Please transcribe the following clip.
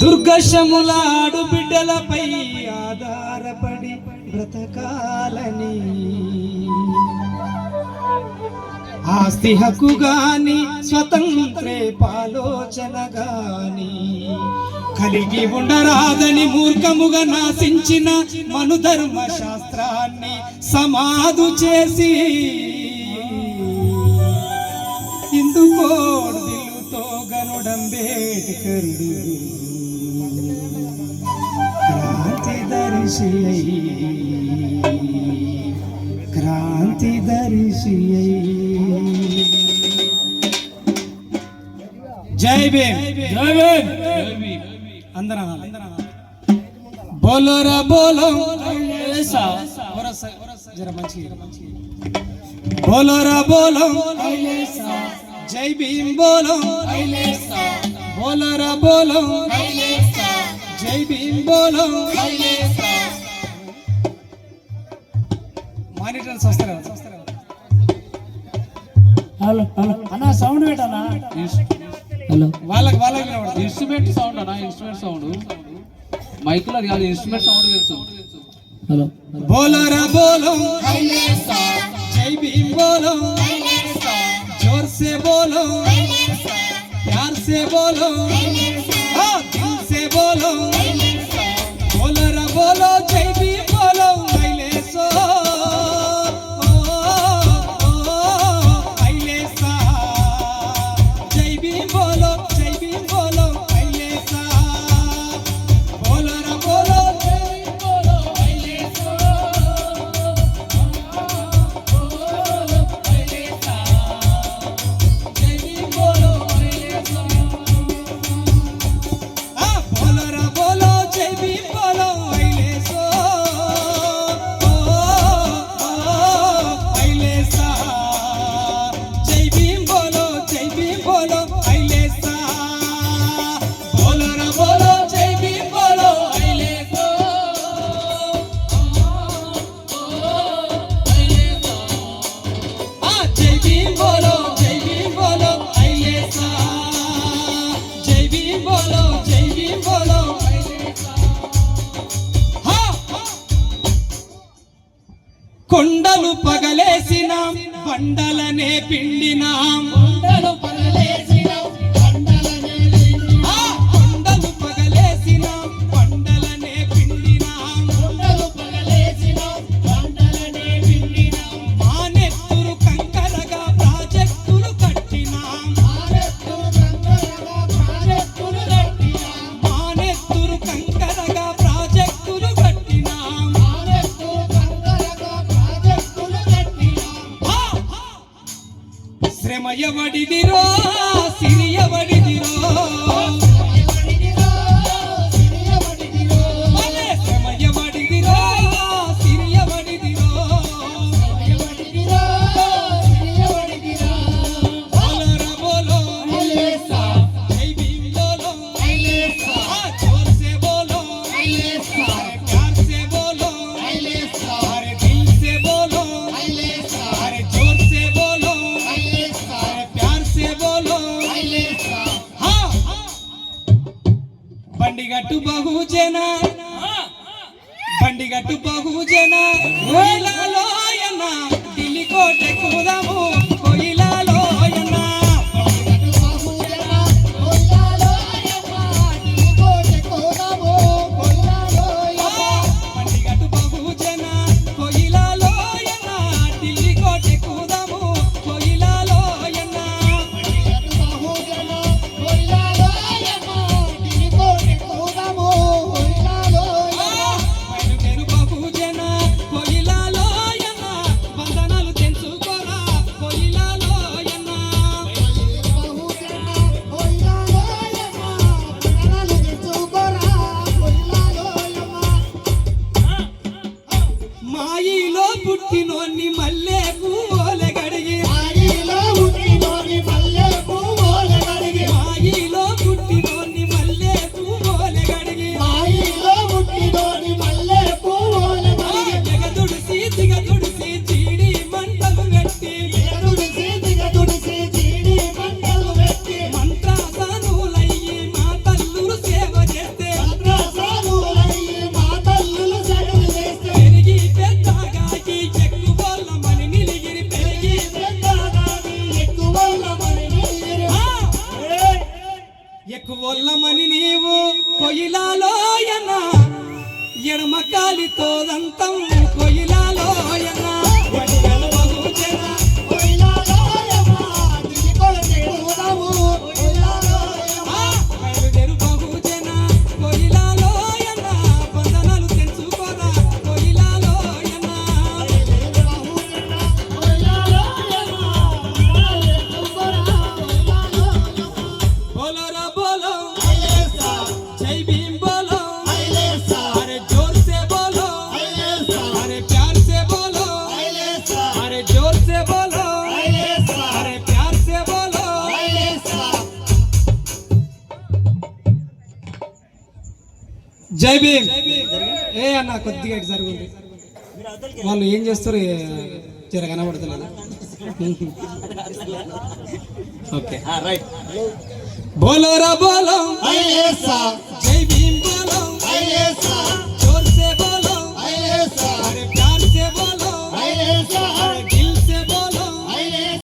దుర్గశములాడు బిడ్డలపై ఆధారపడి బ్రతకాలని. ఆస్తి హక్కు గాని స్వతంత్రే పాలోచన గాని. కలిగి ఉండరాదని మూర్ఖముగా నాశించిన మనుధర్మ శాస్త్రాన్ని సమాధు చేసి ఇందుకోడు దిల్లుతో గనుడంబేటికరుడు దర్శి క్రాంతి దర్శి జై భీమ్. జై భీమ్. అందరం. బోలోరా బోలో బోలోరా బోలో జై భీమ్ బోలో బోలోరా బోలో జై భీమ్ బోలో మానిటర్స్ వస్తారా వస్తారా హలో హలో అన్న సౌండ్ పెట్టనా హలో వాళ్ళకి వాళ్ళకి వినబడదు. ఇన్స్ట్రుమెంట్ సౌండ్ అన్న ఇన్స్ట్రుమెంట్ సౌండ్ మైకులో అది కాదు ఇన్స్ట్రుమెంట్ సౌండ్ తెలుసు హలో బోలోరా బోలో जय भीम बोलो जोर से बोलो प्यार से बोलो हाँ, दिल से बोलो बोलो కొండలు పగలేసిన బండలనే పిండినాం. కొండలు పగలేసి தெரிய வடிகிறோம் బండిగట్టు బహుజన కోయిలాలోయన పుట్టినోన్ని మల్లెకు మని నీవు కొయిలాలోయన ఎడమ కాలితోదంతం జై భీమ్. ఏ అన్న కొద్దిగా ఇటు జరుగుంది వాళ్ళు ఏం చేస్తారు? జర కనబడతలేదు ఓకే. బోలో. రా బోలో జై భీమ్ బోలో.